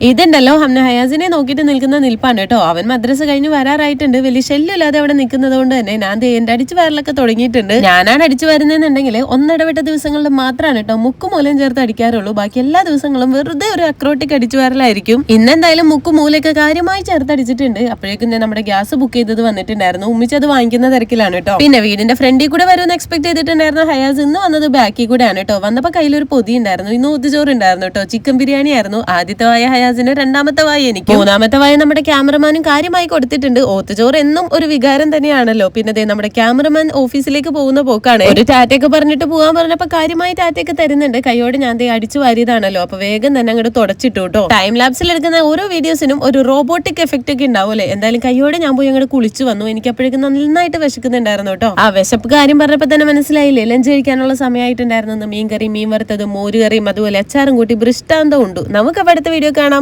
ഇതുണ്ടല്ലോ ഹംന ഹയാസിനെ നോക്കിയിട്ട് നിൽക്കുന്ന നിൽപ്പാണ് കേട്ടോ. അവൻ മദ്രസ കഴിഞ്ഞ് വരാറായിട്ടുണ്ട്. വലിയ ശല്യമില്ലാതെ അവിടെ നിൽക്കുന്നത് കൊണ്ട് തന്നെ ഞാൻ എന്റെ അടിച്ചു വരലൊക്കെ തുടങ്ങിയിട്ടുണ്ട്. ഞാനാണ് അടിച്ചു വരുന്നതെന്നുണ്ടെങ്കിൽ ഒന്നിടവിട്ട ദിവസങ്ങളിൽ മാത്രമാണ് കേട്ടോ മുക്ക് മൂലം ചേർത്ത് അടിക്കാറുള്ളൂ. ബാക്കി എല്ലാ ദിവസങ്ങളും വെറുതെ ഒരു അക്രോട്ടിക് അടിച്ചു വരലായിരിക്കും. ഇന്നെന്തായാലും മുക്ക് മൂലയൊക്കെ കാര്യമായി ചേർത്ത് അടിച്ചിട്ടുണ്ട്. അപ്പോഴേക്കും ഞാൻ നമ്മുടെ ഗ്യാസ് ബുക്ക് ചെയ്തത് വന്നിട്ടുണ്ടായിരുന്നു. ഉമ്മിച്ച് അത് വാങ്ങിക്കുന്ന തിരക്കിലാണ് കേട്ടോ. പിന്നെ വീടിന്റെ ഫ്രണ്ടിൽ കൂടെ വരുമെന്ന് എക്സ്പെക്ട് ചെയ്തിട്ടുണ്ടായിരുന്ന. ഹയാസ് ഇന്ന് വന്നത് ബാക്കി കൂടെയാണ് കേട്ടോ. വന്നപ്പോ കയ്യിലൊരു പൊതി ഉണ്ടായിരുന്നു ഇന്ന് ഊത്തുചോറ് ഉണ്ടായിരുന്നു കേട്ടോ. ചിക്കൻ ബിരിയാണി ആയിരുന്നു ആദ്യത്തെ വായ ഹയാസിന് രണ്ടാമത്തെ വായ എനിക്ക്. മൂന്നാമത്തെ വായ നമ്മുടെ ക്യാമറമാനും കാര്യമായി കൊടുത്തിട്ടുണ്ട്. ഓത്തുചോറ് എന്നും ഒരു വികാരം തന്നെയാണല്ലോ. പിന്നെ ദേ നമ്മുടെ ക്യാമറമാൻ ഓഫീസിലേക്ക് പോകുന്ന പോക്കാണ്. ഒരു ടാറ്റയൊക്കെ പറഞ്ഞിട്ട് പോകാൻ പറഞ്ഞപ്പോ കാര്യമായി ടാറ്റയൊക്കെ തരുന്നുണ്ട്. കൈയോട് ഞാൻ ദേ അടിച്ചു വാരിയതാണല്ലോ. അപ്പൊ വേഗം തന്നെ അങ്ങോട്ട് തുടച്ചിട്ടു കേട്ടോ ടൈം ലാപ്സിൽ എടുക്കുന്ന ഓരോ വീഡിയോസിനും ഒരു റോബോട്ടിക് എഫക്റ്റ് ഒക്കെ ഉണ്ടാവും എന്തായാലും കൈയോടെ ഞാൻ പോയി അങ്ങോട്ട് കുളിച്ചു വന്നു. എനിക്ക് അപ്പോഴേക്കും നന്നായിട്ട് വിശക്കുന്നുണ്ടായിരുന്നു കേട്ടോ ആ വിശപ്പ് കാര്യം പറഞ്ഞപ്പോ തന്നെ മനസ്സിലായില്ലേ? ലഞ്ച് കഴിക്കാനുള്ള സമയമായിട്ടുണ്ടായിരുന്നു മീൻ കറി മീൻ വറുത്തത് മോരുകറിയും അതുപോലെ അച്ചാറും കൂട്ടി ബൃഷ്ടാന്തം ഉണ്ട്. നമുക്ക് അടുത്ത വീഡിയോ കാണാം.